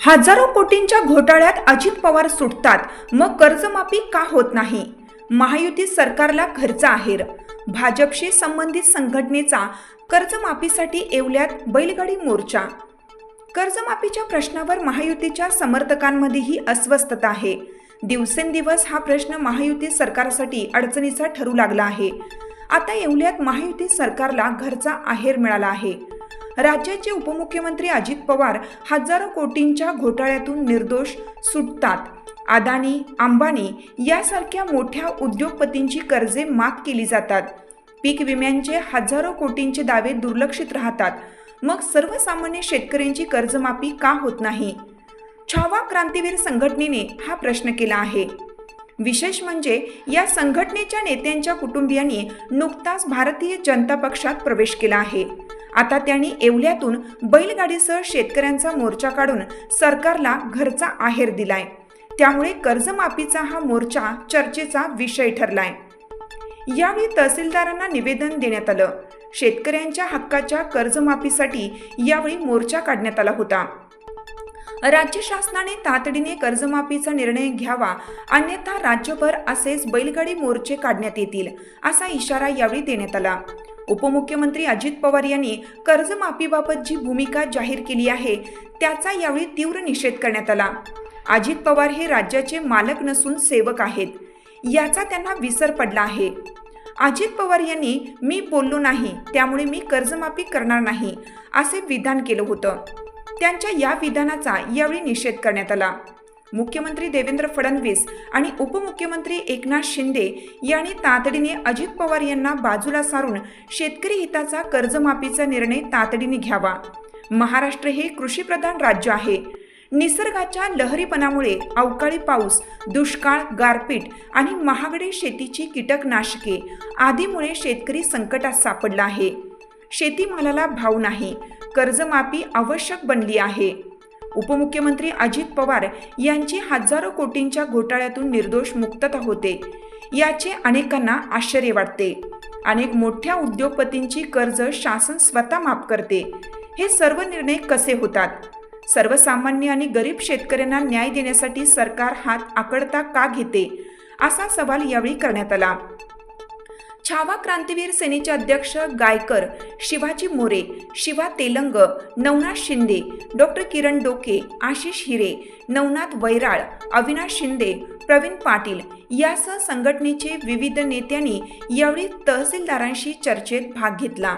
हजारो कोटींच्या घोटाळ्यात अजित पवार सुटतात. मग कर्जमाफी का होत नाही? महायुती सरकारला खर्च आहेर. भाजपशी संबंधित संघटनेचा कर्जमाफीसाठी येवल्यात बैलगाडी मोर्चा. कर्जमाफीच्या प्रश्नावर महायुतीच्या समर्थकांमध्येही अस्वस्थता आहे. दिवसेंदिवस हा प्रश्न महायुती सरकारसाठी अडचणीचा ठरू लागला आहे. आता येवल्यात महायुती सरकारला घरचा आहेर मिळाला आहे. राज्याचे उपमुख्यमंत्री अजित पवार हजारो कोटींच्या घोटाळ्यातून निर्दोष सुटतात. अदानी अंबानी यासारख्या मोठ्या उद्योगपतींची कर्जे माफ केली जातात. पीक विम्यांचे हजारो कोटींचे दावे दुर्लक्षित राहतात. मग सर्वसामान्य शेतकऱ्यांची कर्जमाफी का होत नाही? छावा क्रांतीवीर संघटनेने हा प्रश्न केला आहे. विशेष म्हणजे या संघटनेच्या नेत्यांच्या कुटुंबियांनी नुकताच भारतीय जनता पक्षात प्रवेश केला आहे. आता त्यांनी येवल्यातून बैलगाडीसह शेतकऱ्यांचा मोर्चा काढून सरकारला घरचा आहेर दिलाय. त्यामुळे कर्जमाफीचा हा मोर्चा चर्चेचा विषय ठरलाय. यावेळी तहसीलदारांना निवेदन देण्यात आलं. शेतकऱ्यांच्या हक्काच्या कर्जमाफीसाठी यावेळी मोर्चा काढण्यात आला होता. राज्य शासनाने तातडीने कर्जमाफीचा निर्णय घ्यावा अन्यथा राज्यभर असेच बैलगाडी मोर्चे काढण्यात येतील असा इशारा यावेळी देण्यात आला. उपमुख्यमंत्री अजित पवार यांनी कर्जमाफीबाबत जी भूमिका जाहीर केली आहे त्याचा यावेळी तीव्र निषेध करण्यात आला. अजित पवार हे राज्याचे मालक नसून सेवक आहेत. याचा त्यांना विसर पडला आहे. अजित पवार यांनी मी बोललो नाही त्यामुळे मी कर्जमाफी करणार नाही असे विधान केलं होतं. त्यांच्या या विधानाचा यावेळी निषेध करण्यात आला. मुख्यमंत्री देवेंद्र फडणवीस आणि उपमुख्यमंत्री एकनाथ शिंदे यांनी तातडीने अजित पवार यांना बाजूला सारून शेतकरी हिताचा कर्जमाफीचा निर्णय तातडीने घ्यावा. महाराष्ट्र हे कृषीप्रधान राज्य आहे. निसर्गाच्या लहरीपणामुळे अवकाळी पाऊस दुष्काळ गारपीट आणि महागडे शेतीची कीटकनाशके आदीमुळे शेतकरी संकटात सापडला आहे. शेतीमालाला भाव नाही. कर्जमाफी आवश्यक बनली आहे. उपमुख्यमंत्री अजित पवार यांची हजारो कोटींच्या घोटाळ्यातून निर्दोष मुक्तता होते याचे अनेकांना आश्चर्य वाटते. अनेक मोठ्या उद्योगपतींची कर्ज शासन स्वतः माफ करते. हे सर्व निर्णय कसे होतात? सर्वसामान्य आणि गरीब शेतकऱ्यांना न्याय देण्यासाठी सरकार हात आकडता का घेते? असा सवाल यावेळी करण्यात आला. छावा क्रांतीवीर सेनेचे अध्यक्ष गायकर शिवाजी मोरे शिवा तेलंग नवनाथ शिंदे डॉक्टर किरण डोके आशिष हिरे नवनाथ वैराळ अविनाश शिंदे प्रवीण पाटील यासह संघटनेचे विविध नेत्यांनी यावेळी तहसीलदारांशी चर्चेत भाग घेतला.